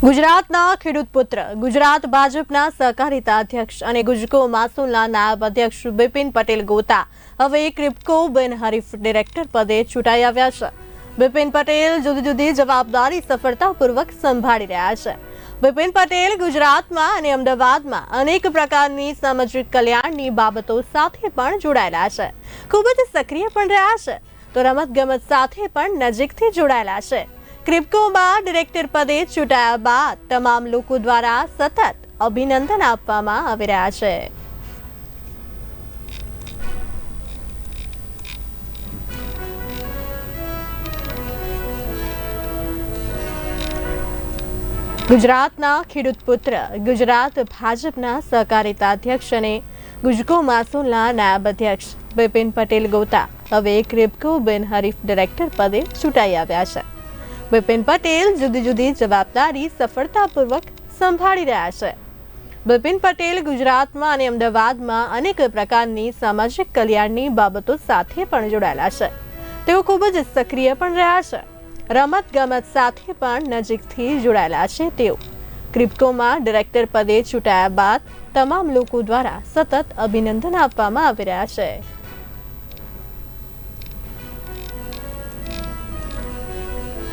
ગુજરાતના ખેડૂત પુત્ર, ગુજરાત ભાજપના સહકારિતા અધ્યક્ષ અને ગુજકો માસુલના નાયબ અધ્યક્ષ બિપિન પટેલ ગોતા હવે ક્રિપ્કો બિનહરીફ ડિરેક્ટર પદે ચૂંટાઈ આવ્યા છે. બિપિન પટેલ જુદી જુદી જવાબદારી સફળતાપૂર્વક સંભાળી રહ્યા છે. બિપિન પટેલ ગુજરાતમાં અને અમદાવાદમાં અનેક પ્રકારની સામાજિક કલ્યાણની બાબતો સાથે પણ જોડાયેલા છે. ખૂબ જ સક્રિય પણ રહ્યા છે. તો રમતગમત સાથે પણ નજીકથી જોડાયેલા છે. ક્રિપ્કોમાં ડિરેક્ટર પદે ચૂંટાયા બાદ તમામ લોકો દ્વારા સતત અભિનંદન આપવામાં આવી રહ્યા છે. ગુજરાતના ખેડૂત પુત્ર, ગુજરાત ભાજપના સહકારિતા અધ્યક્ષ અને ગુજકો માસુલના નાયબ અધ્યક્ષ બિપિન પટેલ ગોતા હવે ક્રિપ્કો બિનહરીફ ડિરેક્ટર પદે ચૂંટાઈ આવ્યા છે. બિપિન પટેલ જુદી જુદી જવાબદારી સફળતાપૂર્વક સંભાળી રહ્યા છે. બિપિન પટેલ ગુજરાતમાં અને અમદાવાદમાં અનેક પ્રકારની સામાજિક કલ્યાણની બાબતો સાથે પણ જોડાયેલા છે. તેઓ ખૂબ જ સક્રિય પણ રહ્યા છે. રમત ગમત સાથે પણ નજીકથી જોડાયેલા છે તેઓ. ક્રિપ્કોમાં ડિરેક્ટર પદે ચૂંટાયા બાદ તમામ લોકો દ્વારા સતત અભિનંદન આપવામાં આવી રહ્યા છે.